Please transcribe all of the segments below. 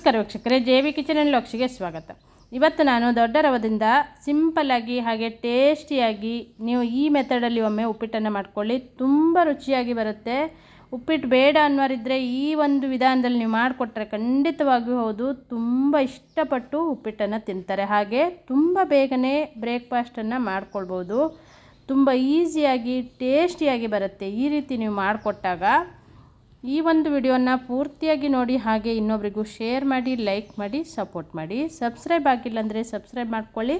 ನಮಸ್ಕಾರ ವೀಕ್ಷಕರೇ J V kitchen ಲಾಕ್ಸಿಗೆ ಸ್ವಾಗತ. ಇವತ್ತು ನಾನು ದೊಡ್ಡ ರವದಿಂದ ಸಿಂಪಲ್ಲಾಗಿ ಹಾಗೆ ಟೇಸ್ಟಿಯಾಗಿ ನೀವು ಈ ಮೆಥಡಲ್ಲಿ ಒಮ್ಮೆ ಉಪ್ಪಿಟ್ಟನ್ನು ಮಾಡ್ಕೊಳ್ಳಿ. ತುಂಬ ರುಚಿಯಾಗಿ ಬರುತ್ತೆ. ಉಪ್ಪಿಟ್ಟು ಬೇಡ ಅನ್ನೋರಿದ್ದರೆ ಈ ಒಂದು ವಿಧಾನದಲ್ಲಿ ನೀವು ಮಾಡಿಕೊಟ್ರೆ ಖಂಡಿತವಾಗಿಯೂ ಹೌದು. ತುಂಬ ಇಷ್ಟಪಟ್ಟು ಉಪ್ಪಿಟ್ಟನ್ನು ತಿಂತಾರೆ. ಹಾಗೆ ತುಂಬ ಬೇಗನೆ ಬ್ರೇಕ್ಫಾಸ್ಟನ್ನು ಮಾಡ್ಕೊಳ್ಬೋದು. ತುಂಬ ಈಸಿಯಾಗಿ, ಟೇಸ್ಟಿಯಾಗಿ ಬರುತ್ತೆ. ಈ ರೀತಿ ನೀವು ಮಾಡಿಕೊಟ್ಟಾಗ ಈ ಒಂದು ವಿಡಿಯೋನ ಪೂರ್ತಿಯಾಗಿ ನೋಡಿ ಹಾಗೆ ಇನ್ನೊಬ್ರಿಗೂ ಶೇರ್ ಮಾಡಿ, ಲೈಕ್ ಮಾಡಿ, ಸಪೋರ್ಟ್ ಮಾಡಿ. ಸಬ್ಸ್ಕ್ರೈಬ್ ಆಗಿಲ್ಲ ಅಂದರೆ ಸಬ್ಸ್ಕ್ರೈಬ್ ಮಾಡ್ಕೊಳ್ಳಿ.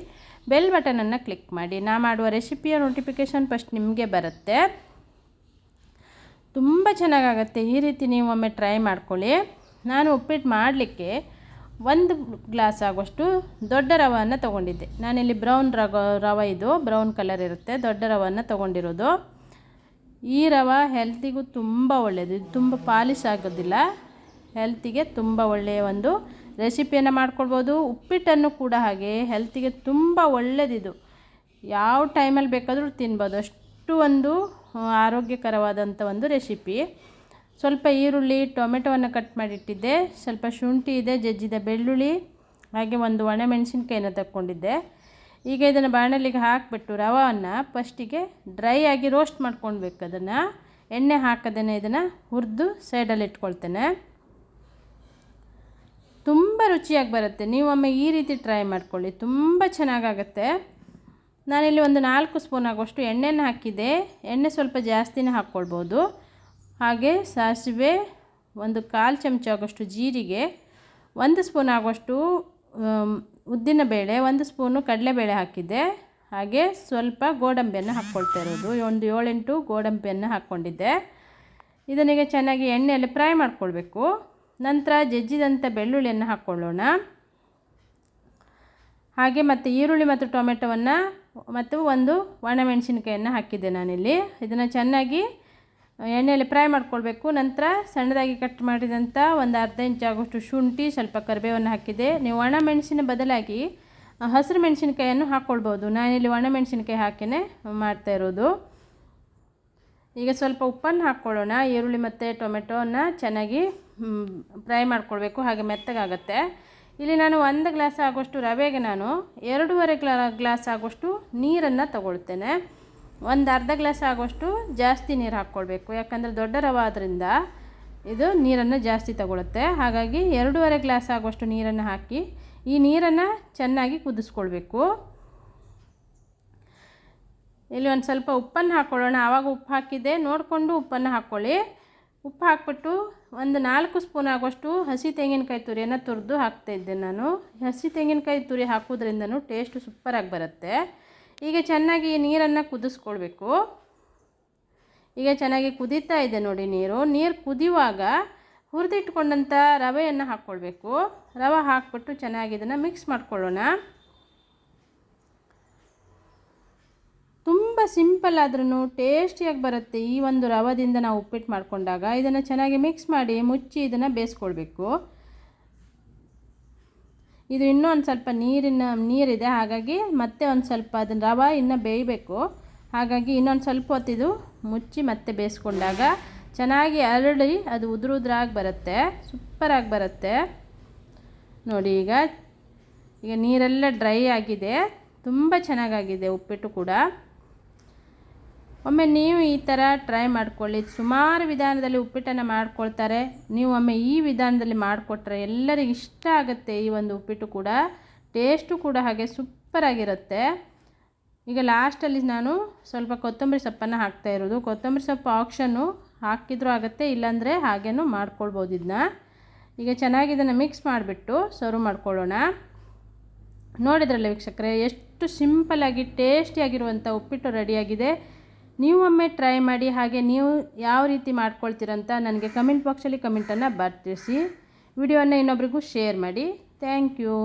ಬೆಲ್ ಬಟನನ್ನು ಕ್ಲಿಕ್ ಮಾಡಿ. ನಾ ಮಾಡುವ ರೆಸಿಪಿಯ ನೋಟಿಫಿಕೇಷನ್ ಫಸ್ಟ್ ನಿಮಗೆ ಬರುತ್ತೆ. ತುಂಬ ಚೆನ್ನಾಗಾಗತ್ತೆ. ಈ ರೀತಿ ನೀವು ಒಮ್ಮೆ ಟ್ರೈ ಮಾಡ್ಕೊಳ್ಳಿ. ನಾನು ಉಪ್ಪಿಟ್ಟು ಮಾಡಲಿಕ್ಕೆ ಒಂದು ಗ್ಲಾಸ್ ಆಗುವಷ್ಟು ದೊಡ್ಡ ರವನ್ನು ತೊಗೊಂಡಿದ್ದೆ. ನಾನಿಲ್ಲಿ ಬ್ರೌನ್ ರವ ರವ ಇದು. ಬ್ರೌನ್ ಕಲರ್ ಇರುತ್ತೆ. ದೊಡ್ಡ ರವನ್ನು ತೊಗೊಂಡಿರೋದು. ಈ ರವೆ ಹೆಲ್ತಿಗೂ ತುಂಬ ಒಳ್ಳೆಯದು ಇದು ತುಂಬ ಪಾಲಿಶ್ ಆಗೋದಿಲ್ಲ ಹೆಲ್ತಿಗೆ ತುಂಬ ಒಳ್ಳೆಯ ಒಂದು ರೆಸಿಪಿಯನ್ನು ಮಾಡ್ಕೊಳ್ಬೋದು. ಉಪ್ಪಿಟ್ಟನ್ನು ಕೂಡ ಹಾಗೆ ಹೆಲ್ತಿಗೆ ತುಂಬ ಒಳ್ಳೆಯದಿದು ಯಾವ ಟೈಮಲ್ಲಿ ಬೇಕಾದರೂ ತಿನ್ಬೋದು. ಅಷ್ಟು ಒಂದು ಆರೋಗ್ಯಕರವಾದಂಥ ಒಂದು ರೆಸಿಪಿ ಸ್ವಲ್ಪ ಈರುಳ್ಳಿ, ಟೊಮೆಟೊವನ್ನು ಕಟ್ ಮಾಡಿಟ್ಟಿದ್ದೆ. ಸ್ವಲ್ಪ ಶುಂಠಿ ಇದೆ, ಜಜ್ಜಿದ ಬೆಳ್ಳುಳ್ಳಿ, ಹಾಗೆ ಒಂದು ಒಣಮೆಣಸಿನ್ಕಾಯಿನ ತಗೊಂಡಿದ್ದೆ ಈಗ ಇದನ್ನು ಬಾಣಲಿಗೆ ಹಾಕಿಬಿಟ್ಟು ರವನ್ನು ಫಸ್ಟಿಗೆ ಡ್ರೈ ಆಗಿ ರೋಸ್ಟ್ ಮಾಡ್ಕೊಳ್ಬೇಕು ಅದನ್ನು. ಎಣ್ಣೆ ಹಾಕದೇನೆ ಇದನ್ನು ಹುರಿದು ಸೈಡಲ್ಲಿ ಇಟ್ಕೊಳ್ತೇನೆ. ತುಂಬ ರುಚಿಯಾಗಿ ಬರುತ್ತೆ. ನೀವು ಒಮ್ಮೆ ಈ ರೀತಿ ಟ್ರೈ ಮಾಡ್ಕೊಳ್ಳಿ. ತುಂಬ ಚೆನ್ನಾಗಾಗತ್ತೆ. ನಾನಿಲ್ಲಿ ಒಂದು ನಾಲ್ಕು ಸ್ಪೂನ್ ಆಗುವಷ್ಟು ಎಣ್ಣೆನ ಹಾಕಿದೆ. ಎಣ್ಣೆ ಸ್ವಲ್ಪ ಜಾಸ್ತಿನೇ ಹಾಕ್ಕೊಳ್ಬೋದು. ಹಾಗೆ ಸಾಸಿವೆ ಒಂದು ಕಾಲು ಚಮಚ ಆಗೋಷ್ಟು ಜೀರಿಗೆ, ಒಂದು ಸ್ಪೂನ್ ಆಗುವಷ್ಟು ಉದ್ದಿನ ಬೇಳೆ, ಒಂದು ಸ್ಪೂನು ಕಡಲೆಬೇಳೆ ಹಾಕಿದ್ದೆ. ಹಾಗೆ ಸ್ವಲ್ಪ ಗೋಡಂಬಿಯನ್ನು ಹಾಕ್ಕೊಳ್ತಾ ಇರೋದು. ಒಂದು ಏಳೆಂಟು ಗೋಡಂಬಿಯನ್ನು ಹಾಕ್ಕೊಂಡಿದ್ದೆ. ಇದನಿಗೆ ಚೆನ್ನಾಗಿ ಎಣ್ಣೆಯಲ್ಲಿ ಫ್ರೈ ಮಾಡ್ಕೊಳ್ಬೇಕು. ನಂತರ ಜಜ್ಜಿದಂಥ ಬೆಳ್ಳುಳ್ಳಿಯನ್ನು ಹಾಕ್ಕೊಳ್ಳೋಣ. ಹಾಗೆ ಮತ್ತು ಈರುಳ್ಳಿ ಮತ್ತು ಟೊಮೆಟೊವನ್ನು ಮತ್ತು ಒಂದು ಒಣಮೆಣಸಿನ್ಕಾಯನ್ನು ಹಾಕಿದ್ದೆ ನಾನಿಲ್ಲಿ. ಇದನ್ನು ಚೆನ್ನಾಗಿ ಎಣ್ಣೆಯಲ್ಲಿ ಫ್ರೈ ಮಾಡ್ಕೊಳ್ಬೇಕು. ನಂತರ ಸಣ್ಣದಾಗಿ ಕಟ್ ಮಾಡಿದಂಥ ಒಂದು ಅರ್ಧ ಇಂಚ್ ಆಗೋಷ್ಟು ಶುಂಠಿ, ಸ್ವಲ್ಪ ಕರಿಬೇವನ್ನು ಹಾಕಿದೆ. ನೀವು ಒಣ ಮೆಣಸಿನ ಬದಲಾಗಿ ಹಸಿರು ಮೆಣಸಿನ್ಕಾಯನ್ನು ಹಾಕ್ಕೊಳ್ಬೋದು ನಾನಿಲ್ಲಿ ಒಣ ಮೆಣಸಿನ್ಕಾಯಿ ಹಾಕಿನೇ ಮಾಡ್ತಾ ಇರೋದು. ಈಗ ಸ್ವಲ್ಪ ಉಪ್ಪನ್ನು ಹಾಕ್ಕೊಳ್ಳೋಣ. ಈರುಳ್ಳಿ ಮತ್ತು ಟೊಮೆಟೊನ ಚೆನ್ನಾಗಿ ಫ್ರೈ ಮಾಡ್ಕೊಳ್ಬೇಕು. ಹಾಗೆ ಮೆತ್ತಗಾಗತ್ತೆ. ಇಲ್ಲಿ ನಾನು ಒಂದು ಗ್ಲಾಸ್ ಆಗೋಷ್ಟು ರವೆಗೆ ನಾನು ಎರಡೂವರೆ ಗ್ಲಾ, ಗ್ಲಾಸ್ ಆಗೋಷ್ಟು ನೀರನ್ನು ತಗೊಳ್ತೇನೆ. ಒಂದು ಅರ್ಧ ಗ್ಲಾಸ್ ಆಗುವಷ್ಟು ಜಾಸ್ತಿ ನೀರು ಹಾಕ್ಕೊಳ್ಬೇಕು. ಯಾಕಂದರೆ ದೊಡ್ಡ ರವೆ ಆದ್ದರಿಂದ ಇದು ನೀರನ್ನು ಜಾಸ್ತಿ ತಗೊಳುತ್ತೆ. ಹಾಗಾಗಿ ಎರಡೂವರೆ ಗ್ಲಾಸ್ ಆಗುವಷ್ಟು ನೀರನ್ನು ಹಾಕಿ ಈ ನೀರನ್ನು ಚೆನ್ನಾಗಿ ಕುದಿಸ್ಕೊಳ್ಬೇಕು. ಇಲ್ಲಿ ಒಂದು ಸ್ವಲ್ಪ ಉಪ್ಪನ್ನು ಹಾಕ್ಕೊಳ್ಳೋಣ ಆವಾಗ ಉಪ್ಪು ಹಾಕಿದ್ದೆ. ನೋಡಿಕೊಂಡು ಉಪ್ಪನ್ನು ಹಾಕ್ಕೊಳ್ಳಿ ಉಪ್ಪು ಹಾಕ್ಬಿಟ್ಟು ಒಂದು ನಾಲ್ಕು ಸ್ಪೂನ್ ಆಗುವಷ್ಟು ಹಸಿ ತೆಂಗಿನಕಾಯಿ ತುರಿಯನ್ನು ತುರಿದು ಹಾಕ್ತಾಯಿದ್ದೆ ನಾನು. ಹಸಿ ತೆಂಗಿನಕಾಯಿ ತುರಿ ಹಾಕೋದ್ರಿಂದನೂ ಟೇಸ್ಟು ಸೂಪರಾಗಿ ಬರುತ್ತೆ. ಈಗ ಚೆನ್ನಾಗಿ ನೀರನ್ನು ಕುದಿಸ್ಕೊಳ್ಬೇಕು. ಈಗ ಚೆನ್ನಾಗಿ ಕುದೀತಾ ಇದೆ ನೋಡಿ ನೀರು. ನೀರು ಕುದಿಯುವಾಗ ಹುರಿದಿಟ್ಕೊಂಡಂಥ ರವೆಯನ್ನು ಹಾಕ್ಕೊಳ್ಬೇಕು ರವೆ ಹಾಕ್ಬಿಟ್ಟು ಚೆನ್ನಾಗಿ ಇದನ್ನು ಮಿಕ್ಸ್ ಮಾಡ್ಕೊಳ್ಳೋಣ. ತುಂಬ ಸಿಂಪಲ್ ಆದ್ರೂ ಟೇಸ್ಟಿಯಾಗಿ ಬರುತ್ತೆ ಈ ಒಂದು ರವದಿಂದ ನಾವು ಉಪ್ಪಿಟ್ಟು ಮಾಡಿಕೊಂಡಾಗ. ಇದನ್ನು ಚೆನ್ನಾಗಿ ಮಿಕ್ಸ್ ಮಾಡಿ ಮುಚ್ಚಿ ಇದನ್ನು ಬೇಯಿಸ್ಕೊಳ್ಬೇಕು. ಇದು ಇನ್ನೂ ಒಂದು ಸ್ವಲ್ಪ ನೀರಿನ, ನೀರಿದೆ. ಹಾಗಾಗಿ ಮತ್ತೆ ಒಂದು ಸ್ವಲ್ಪ ಅದನ್ನು ರವೆ ಇನ್ನೂ ಬೇಯಬೇಕು. ಹಾಗಾಗಿ ಇನ್ನೊಂದು ಸ್ವಲ್ಪ ಹೊತ್ತಿದು ಮುಚ್ಚಿ ಮತ್ತೆ ಬೇಯಿಸ್ಕೊಂಡಾಗ ಚೆನ್ನಾಗಿ ಅರಳಿ ಅದು ಉದುರು ಉದ್ರಾಗಿ ಬರುತ್ತೆ. ಸೂಪರಾಗಿ ಬರುತ್ತೆ. ನೋಡಿ ಈಗ ಈಗ ನೀರೆಲ್ಲ ಡ್ರೈ ಆಗಿದೆ. ತುಂಬ ಚೆನ್ನಾಗಾಗಿದೆ ಉಪ್ಪಿಟ್ಟು ಕೂಡ. ಒಮ್ಮೆ ನೀವು ಈ ಥರ ಟ್ರೈ ಮಾಡ್ಕೊಳ್ಳಿ. ಸುಮಾರು ವಿಧಾನದಲ್ಲಿ ಉಪ್ಪಿಟ್ಟನ್ನು ಮಾಡ್ಕೊಳ್ತಾರೆ. ನೀವು ಒಮ್ಮೆ ಈ ವಿಧಾನದಲ್ಲಿ ಮಾಡಿಕೊಟ್ರೆ ಎಲ್ಲರಿಗೂ ಇಷ್ಟ ಆಗುತ್ತೆ ಈ ಒಂದು ಉಪ್ಪಿಟ್ಟು ಕೂಡ. ಟೇಸ್ಟು ಕೂಡ ಹಾಗೆ ಸೂಪರಾಗಿರುತ್ತೆ ಈಗ ಲಾಸ್ಟಲ್ಲಿ ನಾನು ಸ್ವಲ್ಪ ಕೊತ್ತಂಬರಿ ಸೊಪ್ಪನ್ನು ಹಾಕ್ತಾ ಇರೋದು. ಕೊತ್ತಂಬರಿ ಸೊಪ್ಪು ಆಪ್ಷನ್ನು ಹಾಕಿದ್ರೂ ಆಗುತ್ತೆ, ಇಲ್ಲಾಂದರೆ ಹಾಗೇನೂ ಮಾಡ್ಕೊಳ್ಬೋದು ಇದನ್ನ ಈಗ ಚೆನ್ನಾಗಿ ಇದನ್ನು ಮಿಕ್ಸ್ ಮಾಡಿಬಿಟ್ಟು ಸರ್ವ್ ಮಾಡ್ಕೊಳ್ಳೋಣ. ನೋಡಿದ್ರಲ್ಲ ವೀಕ್ಷಕರೇ, ಎಷ್ಟು ಸಿಂಪಲ್ಲಾಗಿ ಟೇಸ್ಟಿಯಾಗಿರುವಂಥ ಉಪ್ಪಿಟ್ಟು ರೆಡಿಯಾಗಿದೆ ನೀವು ಒಮ್ಮೆ ಟ್ರೈ ಮಾಡಿ ಹಾಗೆ ನೀವು ಯಾವ ರೀತಿ ಮಾಡ್ಕೊಳ್ತೀರಂತ ನನಗೆ ಕಮೆಂಟ್ ಬಾಕ್ಸಲ್ಲಿ ಕಮೆಂಟನ್ನು ಬರ್ತಿಸಿ. ವಿಡಿಯೋನ ಇನ್ನೊಬ್ರಿಗೂ ಶೇರ್ ಮಾಡಿ. Thank you